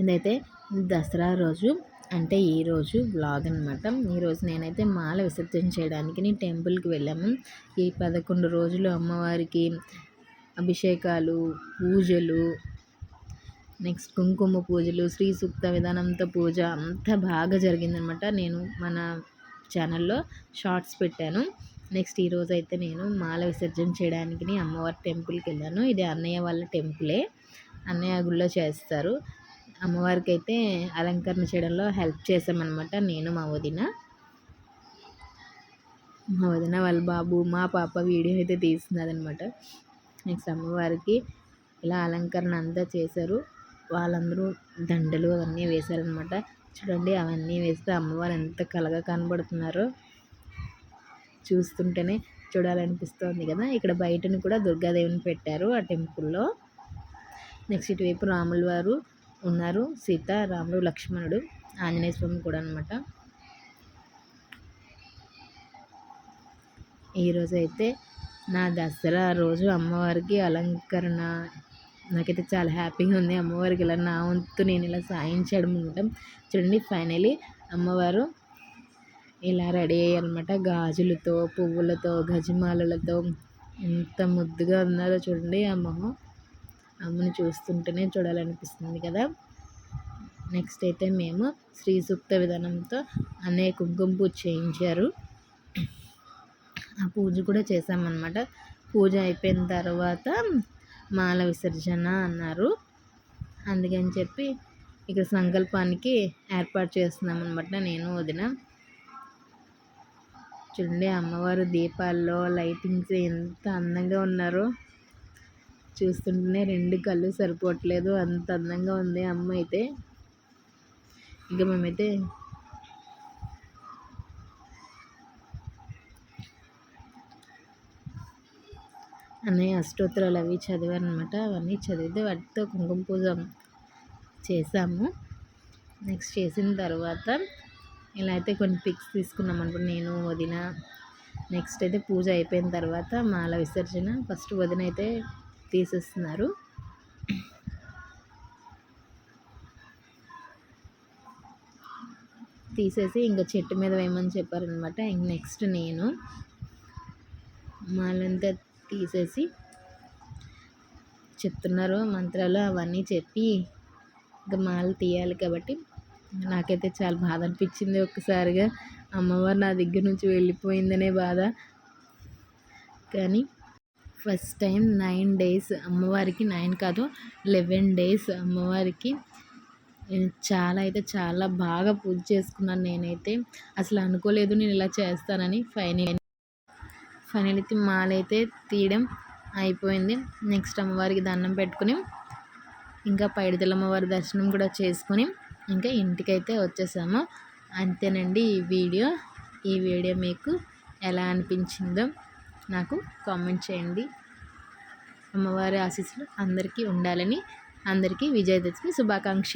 ఇదైతే దసరా రోజు అంటే ఈరోజు బ్లాగ్ అనమాట ఈరోజు నేనైతే మాల విసర్జన చేయడానికి టెంపుల్కి వెళ్ళాము. ఈ పదకొండు రోజులు అమ్మవారికి అభిషేకాలు పూజలు నెక్స్ట్ కుంకుమ పూజలు శ్రీ సూక్త విధానంతో పూజ అంతా బాగా జరిగిందనమాట నేను మన ఛానల్లో షార్ట్స్ పెట్టాను. నెక్స్ట్ ఈరోజు అయితే నేను మాల విసర్జన చేయడానికి అమ్మవారి టెంపుల్కి వెళ్ళాను. ఇది అన్నయ్య వాళ్ళ టెంపులే అన్నయ్య గుళ్ళో చేస్తారు. అమ్మవారికి అయితే అలంకరణ చేయడంలో హెల్ప్ చేసామన్నమాట నేను మా వదిన. మా వదిన వాళ్ళ బాబు మా పాప వీడియో అయితే తీస్తున్నది నెక్స్ట్ అమ్మవారికి ఇలా అలంకరణ అంతా చేశారు. వాళ్ళందరూ దండలు అవన్నీ వేశారనమాట చూడండి అవన్నీ వేస్తే అమ్మవారు ఎంత కలగా కనబడుతున్నారో చూస్తుంటేనే చూడాలనిపిస్తోంది కదా. ఇక్కడ బయటను కూడా దుర్గాదేవిని పెట్టారు ఆ టెంపుల్లో. నెక్స్ట్ ఇటువైపు రాముల వారు ఉన్నారు. సీత రాముడు లక్ష్మణుడు ఆంజనేయ స్వామి కూడా అనమాట ఈరోజు అయితే నా దసరా రోజు అమ్మవారికి అలంకరణ. నాకైతే చాలా హ్యాపీగా ఉంది. అమ్మవారికి ఇలా నా వంతు నేను ఇలా సాయించడం ఉండటం చూడండి ఫైనలీ అమ్మవారు ఇలా రెడీ అయ్యారనమాట గాజులతో పువ్వులతో గజమాలలతో ఎంత ముద్దుగా ఉన్నారో చూడండి ఆ మొహం అమ్మని చూస్తుంటేనే చూడాలనిపిస్తుంది కదా. నెక్స్ట్ అయితే మేము శ్రీ సూక్త విధానంతో అనే కుంకుమ పూజ చేయించారు. ఆ పూజ కూడా చేసామన్నమాట పూజ అయిపోయిన తర్వాత మాల విసర్జన అన్నారు. అందుకని చెప్పి ఇక్కడ సంకల్పానికి ఏర్పాటు చేస్తున్నాం అనమాట నేను వదిన. చూడండి అమ్మవారు దీపాల్లో లైటింగ్స్ ఎంత అందంగా ఉన్నారో. చూస్తుంటేనే రెండు కళ్ళు సరిపోవట్లేదు. అంత అందంగా ఉంది అమ్మ అయితే. ఇంకా మేమైతే అన్నయ్య అష్టోత్తరాలు అవి చదివారనమాట అవన్నీ చదివితే వాటితో కుంకుమ పూజ చేసాము. నెక్స్ట్ చేసిన తర్వాత ఇలా అయితే కొన్ని పిక్స్ తీసుకున్నాం అనుకో నేను వదిన. నెక్స్ట్ అయితే పూజ అయిపోయిన తర్వాత మాల విసర్జన. ఫస్ట్ వదిన అయితే తీసేస్తున్నారు. తీసేసి ఇంకా చెట్టు మీద వేయమని చెప్పారనమాట ఇంక నెక్స్ట్ నేను మాలంతా తీసేసి చెప్తున్నారు మంత్రాలు అవన్నీ చెప్పి ఇంకా మాల తీయాలి కాబట్టి నాకైతే చాలా బాధ అనిపించింది ఒక్కసారిగా. అమ్మవారు నా దగ్గర నుంచి వెళ్ళిపోయిందనే బాధ. కానీ ఫస్ట్ టైం నైన్ డేస్ అమ్మవారికి నైన్ కాదు లెవెన్ డేస్ అమ్మవారికి. చాలా అయితే చాలా బాగా పూజ చేసుకున్నాను నేనైతే. అసలు అనుకోలేదు నేను ఇలా చేస్తానని ఫైనల్. ఫైనల్ అయితే మాలైతే తీయడం అయిపోయింది. నెక్స్ట్ అమ్మవారికి దండం పెట్టుకుని ఇంకా పైడితల అమ్మవారి దర్శనం కూడా చేసుకొని ఇంకా ఇంటికైతే వచ్చేసాము. అంతేనండి ఈ వీడియో. ఈ వీడియో మీకు ఎలా అనిపించిందో నాకు కామెంట్ చేయండి. అమ్మవారి ఆశీస్సులు అందరికీ ఉండాలని అందరికీ విజయదశమి శుభాకాంక్ష